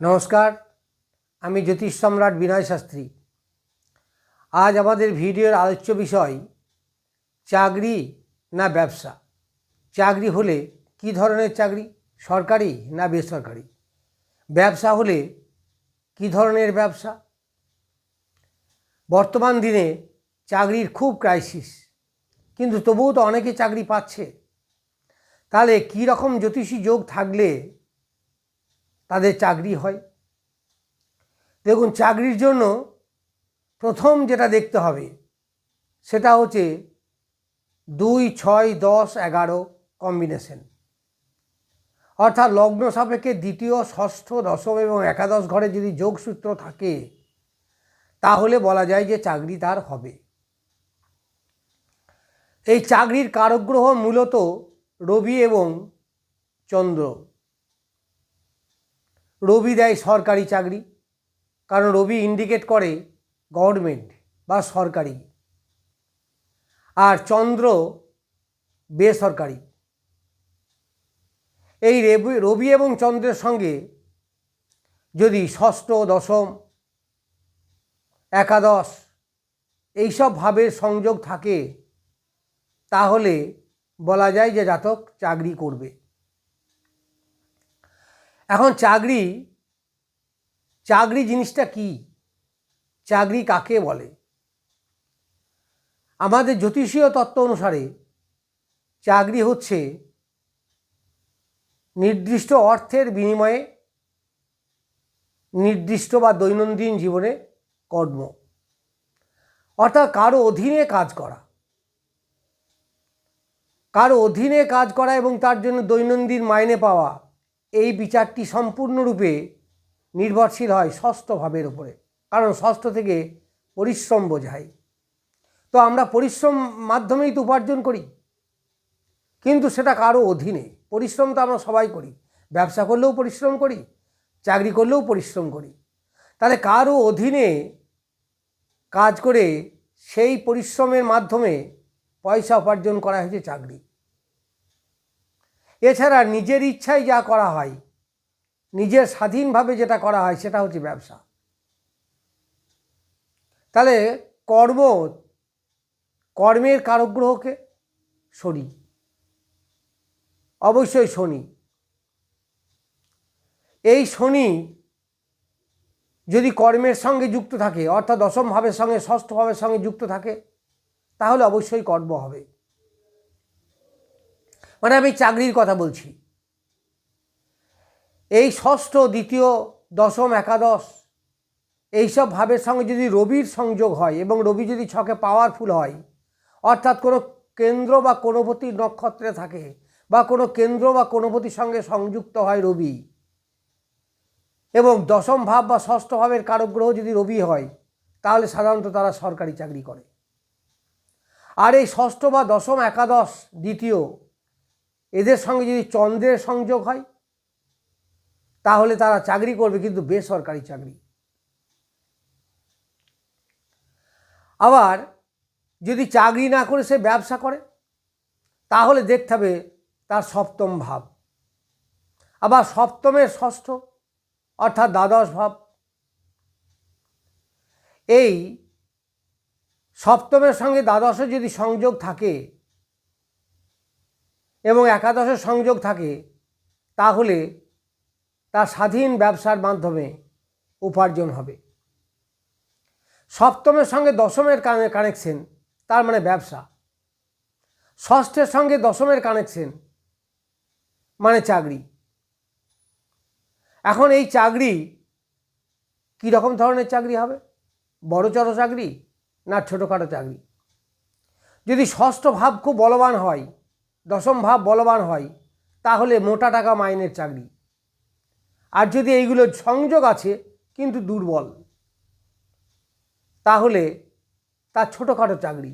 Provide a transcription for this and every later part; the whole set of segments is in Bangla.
নমস্কার, আমি জ্যোতিষ সম্রাট বিনয় শাস্ত্রী। আজ আমাদের ভিডিওর আলোচ্য বিষয়, চাকরি না ব্যবসা? চাকরি হলে কি ধরনের চাকরি, সরকারি না বেসরকারি? ব্যবসা হলে কি ধরনের ব্যবসা? বর্তমান দিনে চাকরির খুব ক্রাইসিস কিন্তু তবুও তো অনেকে চাকরি পাচ্ছে। তাহলে কী রকম জ্যোতিষী যোগ থাকলে তাদের চাকরি হয়। দেখুন, চাকরির জন্য প্রথম যেটা দেখতে হবে, সেটা হচ্ছে দুই, ছয়, দশ, এগারো কম্বিনেশন অর্থাৎ লগ্ন সাপেক্ষে দ্বিতীয়, ষষ্ঠ, দশম এবং একাদশ ঘরে যদি যোগসূত্র থাকে, তাহলে বলা যায় যে চাকরি তার হবে। এই চাকরির কারগ্রহ মূলত রবি এবং চন্দ্র। রবি দেয় সরকারি চাকরি, কারণ রবি ইন্ডিকেট করে গভর্নমেন্ট বা সরকারি। আর চন্দ্র বেসরকারি। এই রবি রবি এবং চন্দ্রের সঙ্গে যদি ষষ্ঠ, দশম, একাদশ এইসব ভাবের সংযোগ থাকে, তাহলে বলা যায় যে জাতক চাকরি করবে। এখন চাকরি চাকরি জিনিসটা কি? চাকরি কাকে বলে? আমাদের জ্যোতিষীয় তত্ত্ব অনুসারে চাকরি হচ্ছে নির্দিষ্ট অর্থের বিনিময়ে নির্দিষ্ট বা দৈনন্দিন জীবনে কর্ম। অর্থাৎ কারও অধীনে কাজ করা। কারও অধীনে কাজ করা এবং তার জন্য দৈনন্দিন মাইনে পাওয়া এই বিচারটি সম্পূর্ণরূপে নির্ভরশীল হয় ষষ্ঠ ভাবের উপরে, কারণ ষষ্ঠ থেকে পরিশ্রম বোঝায়। তো আমরা পরিশ্রম মাধ্যমেই তো উপার্জন করি, কিন্তু সেটা কারও অধীনে। পরিশ্রম তো আমরা সবাই করি, ব্যবসা করলেও পরিশ্রম করি, চাকরি করলেও পরিশ্রম করি। তাহলে কারও অধীনে কাজ করে সেই পরিশ্রমের মাধ্যমে পয়সা উপার্জন করা হয়েছে চাকরি। এছাড়া নিজের ইচ্ছায় যা করা হয়, নিজের স্বাধীনভাবে যেটা করা হয় সেটা হচ্ছে ব্যবসা। তাহলে কর্ম, কর্মের কারগ্রহকে শনি, অবশ্যই শনি। এই শনি যদি কর্মের সঙ্গে যুক্ত থাকে, অর্থাৎ দশম ভাবের সঙ্গে, ষষ্ঠ ভাবের সঙ্গে যুক্ত থাকে, তাহলে অবশ্যই কর্ম হবে। মানে আমি চাকরির কথা বলছি। এই ষষ্ঠ, দ্বিতীয়, দশম, একাদশ, এইসব ভাবের সঙ্গে যদি রবির সংযোগ হয় এবং রবি যদি ছকে পাওয়ারফুল হয়, অর্থাৎ কোনো কেন্দ্র বা কোনোপতি নক্ষত্রে থাকে বা কোনো কেন্দ্র বা কোনোপতির সঙ্গে সংযুক্ত হয় রবি এবং দশম ভাব বা ষষ্ঠ ভাবের কারগ্রহ যদি রবি হয়, তাহলে সাধারণত তারা সরকারি চাকরি করে। আর এই ষষ্ঠ বা দশম, একাদশ, দ্বিতীয় এদের সঙ্গে যদি চন্দ্রের সংযোগ হয়, তাহলে তারা চাকরি করবে, কিন্তু বেসরকারি চাকরি। আবার যদি চাকরি না করে সে ব্যবসা করে, তাহলে দেখতে হবে তার সপ্তম ভাব। আবার সপ্তমের ষষ্ঠ, অর্থাৎ দ্বাদশ ভাব। এই সপ্তমের সঙ্গে দ্বাদশের যদি সংযোগ থাকে এবং একাদশের সংযোগ থাকে, তাহলে তার স্বাধীন ব্যবসার মাধ্যমে উপার্জন হবে। সপ্তমের সঙ্গে দশমের কানেকশন তার মানে ব্যবসা। ষষ্ঠের সঙ্গে দশমের কানেকশন মানে চাকরি। এখন এই চাকরি কী রকম ধরনের চাকরি হবে? বড় চড়ো চাকরি না ছোটোখাটো চাকরি? যদি ষষ্ঠ ভাব খুব বলবান হয় দশম ভাব বলবান হয়, তাহলে মোটা টাকা মাইনের চাকরি। আর যদি এইগুলো সংযোগ আছে, কিন্তু দুর্বল, তাহলে তার ছোটোখাটো চাকরি,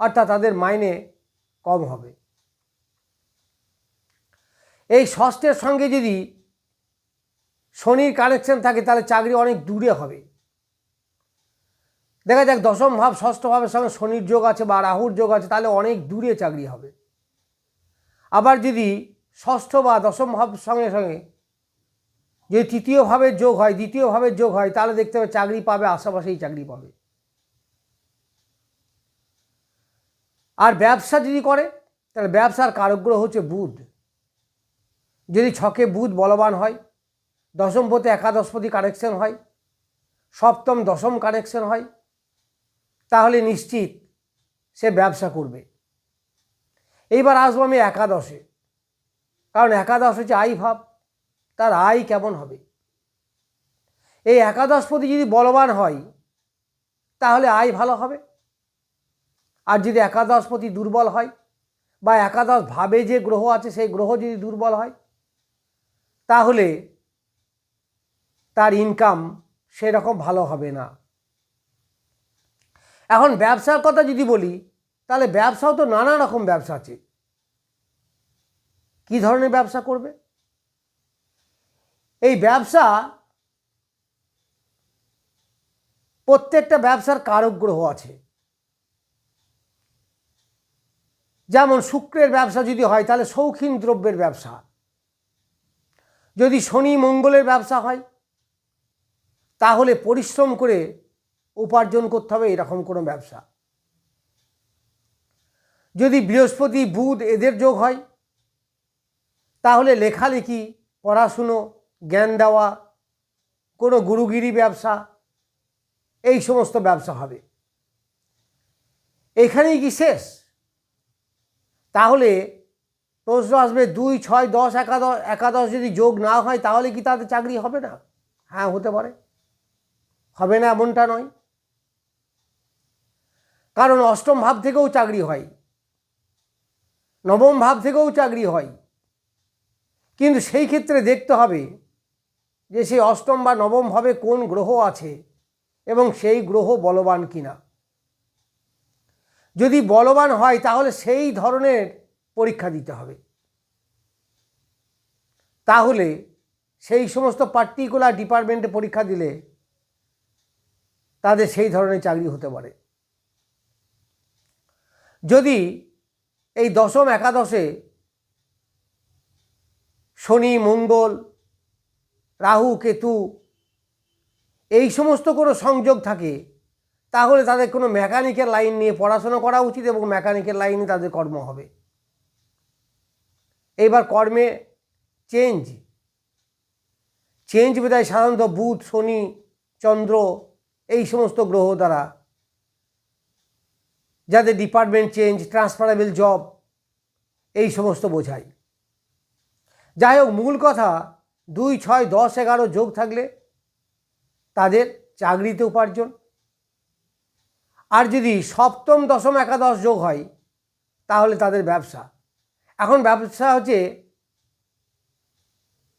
অর্থাৎ তাদের মাইনে কম হবে। এই ষষ্ঠের সঙ্গে যদি শনির কানেকশন থাকে, তাহলে চাকরি অনেক দূরে হবে। দেখা যাক, দশম ভাব, ষষ্ঠ ভাবের সঙ্গে শনির যোগ আছে বা রাহুর যোগ আছে, তাহলে অনেক দূরে চাকরি হবে। আবার যদি ষষ্ঠ বা দশম ভাব সঙ্গে সঙ্গে যদি তৃতীয় ভাবের যোগ হয়, দ্বিতীয় ভাবের যোগ হয়, তাহলে দেখতে হবে চাকরি পাবে, আশেপাশেই চাকরি পাবে। আর ব্যবসা যদি করে, তাহলে ব্যবসার কারগ্রহ হচ্ছে বুধ। যদি ছকে বুধ বলবান হয় দশমপতি একাদশপতি কানেকশন হয়, সপ্তম দশম কানেকশন হয়, তাহলে নিশ্চিত সে ব্যবসা করবে। এইবার আসব আমি একাদশে। কারণ একাদশ হচ্ছে আই ভাব, তার আয় কেমন হবে? এই একাদশপতি যদি বলবান হয়, তাহলে আয় ভালো হবে। আর যদি একাদশপতি দুর্বল হয়, বা একাদশ ভাবে যে গ্রহ আছে, সেই গ্রহ যদি দুর্বল হয়, তাহলে তার ইনকাম সেরকম ভালো হবে না। এখন ব্যবসার কথা যদি বলি তাহলে ব্যবসাও তো নানা রকম ব্যবসা আছে। কী ধরনের ব্যবসা করবে? এই ব্যবসা প্রত্যেকটা ব্যবসার কারক গ্রহ আছে। যেমন শুক্রের ব্যবসা যদি হয়, তাহলে শৌখিন দ্রব্যের ব্যবসা। যদি শনি মঙ্গলের ব্যবসা হয়, তাহলে পরিশ্রম করে উপার্জন করতে হবে, এরকম কোনো ব্যবসা। যদি বৃহস্পতি, বুধ এদের যোগ হয়, তাহলে লেখালেখি, পড়াশুনো, জ্ঞান দেওয়া, কোনো গুরুগিরি ব্যবসা, এই সমস্ত ব্যবসা হবে। এখানেই কি শেষ? তাহলে প্রশ্ন আসবে দুই, ছয়, দশ, একাদশ একাদশ যদি যোগ না হয়, তাহলে কি তাদের চাকরি হবে না? হ্যাঁ হতে পারে। হবে না এমনটা নয়। কারণ অষ্টম ভাব থেকেও চাকরি হয়। নবম ভাব থেকেও চাকরি হয়। কিন্তু সেই ক্ষেত্রে দেখতে হবে যে সেই অষ্টম বা নবম ভাবে কোন গ্রহ আছে এবং সেই গ্রহ বলবান কিনা। যদি বলবান হয় তাহলে সেই ধরনের পরীক্ষা দিতে হবে। তাহলে সেই সমস্ত পার্টিকুলার ডিপার্টমেন্টে পরীক্ষা দিলে তাদের সেই ধরনের চাকরি হতে পারে। যদি এই দশম একাদশে শনি, মঙ্গল, রাহু, কেতু, এই সমস্ত কোনো সংযোগ থাকে, তাহলে তাদের কোনো মেকানিক্যাল লাইন নিয়ে পড়াশোনা করা উচিত এবং মেকানিক্যাল লাইনে তাদের কর্ম হবে। এইবার কর্মে চেঞ্জ চেঞ্জ বোধহয় সাধারণত বুধ, শনি, চন্দ্র, এই সমস্ত গ্রহ দ্বারা যাদের ডিপার্টমেন্ট চেঞ্জ ট্রান্সফারেবল জব এই সমস্ত বোঝায়। যাই হোক, মূল কথা, দুই, ছয়, দশ, এগারো যোগ থাকলে তাদের চাকরিতে উপার্জন। আর যদি সপ্তম, দশম, একাদশ যোগ হয়, তাহলে তাদের ব্যবসা। এখন ব্যবসা হচ্ছে,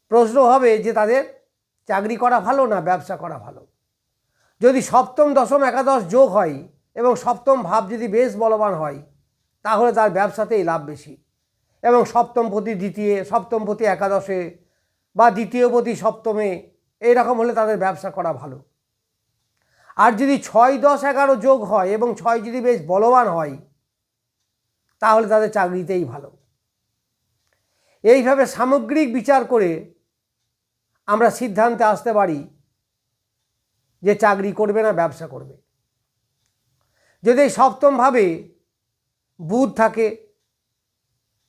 প্রশ্ন হবে যে তাদের চাকরি করা ভালো না ব্যবসা করা ভালো? যদি সপ্তম, দশম, একাদশ যোগ হয় এবং সপ্তম ভাব যদি বেশ বলবান হয়, তাহলে তার ব্যবসাতেই লাভ বেশি। এবং সপ্তম প্রতি দ্বিতীয়, সপ্তম প্রতি একাদশে বা দ্বিতীয় প্রতি সপ্তমে এইরকম হলে তাদের ব্যবসা করা ভালো। আর যদি ছয় দশ এগারো যোগ হয় এবং ছয় যদি বেশ বলবান হয়, তাহলে তাদের চাকরিতেই ভালো। এইভাবে সামগ্রিক বিচার করে আমরা সিদ্ধান্তে আসতে পারি যে চাকরি করবে না, ব্যবসা করবে। যদি সপ্তমভাবে বুধ থাকে,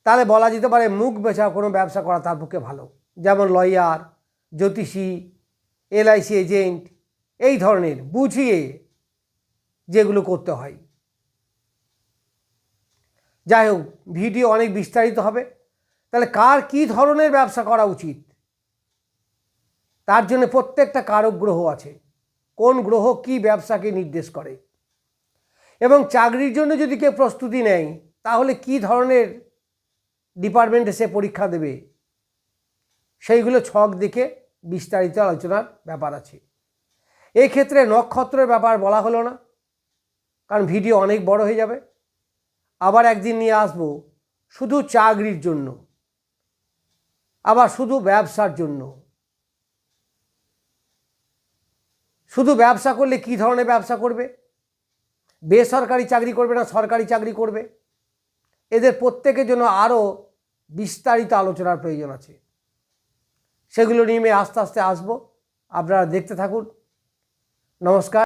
তাহলে বলা যেতে পারে মুখ বেচা কোনো ব্যবসা করা তার পক্ষে ভালো। যেমন লয়ার, জ্যোতিষী, এলআইসি এজেন্ট, এই ধরনের বুঝিয়ে যেগুলো করতে হয়। যাই হোক, ভিডিও অনেক বিস্তারিত হবে। তাহলে কার কি ধরনের ব্যবসা করা উচিত? তার জন্য প্রত্যেকটা কারক গ্রহ আছে। কোন গ্রহ কি ব্যবসাকে নির্দেশ করে? এবং চাকরির জন্য যদি কেউ প্রস্তুতি নেয়, তাহলে কি ধরনের ডিপার্টমেন্টে সে পরীক্ষা দেবে? সেইগুলো ছক দেখে বিস্তারিত আলোচনার ব্যাপার আছে। ক্ষেত্রে নক্ষত্রের ব্যাপার বলা হলো না, কারণ ভিডিও অনেক বড় হয়ে যাবে। আবার একদিন নিয়ে আসব, শুধু চাকরির জন্য, আবার শুধু ব্যবসার জন্য। শুধু ব্যবসা করলে কি ধরনের ব্যবসা করবে? বেসরকারি চাকরি করবে না, সরকারি চাকরি করবে। এদের প্রত্যেকের জন্য আরও বিস্তারিত আলোচনার প্রয়োজন আছে। সেগুলো নিয়ে আমি আস্তে আস্তে আসব। আপনারা দেখতে থাকুন। নমস্কার।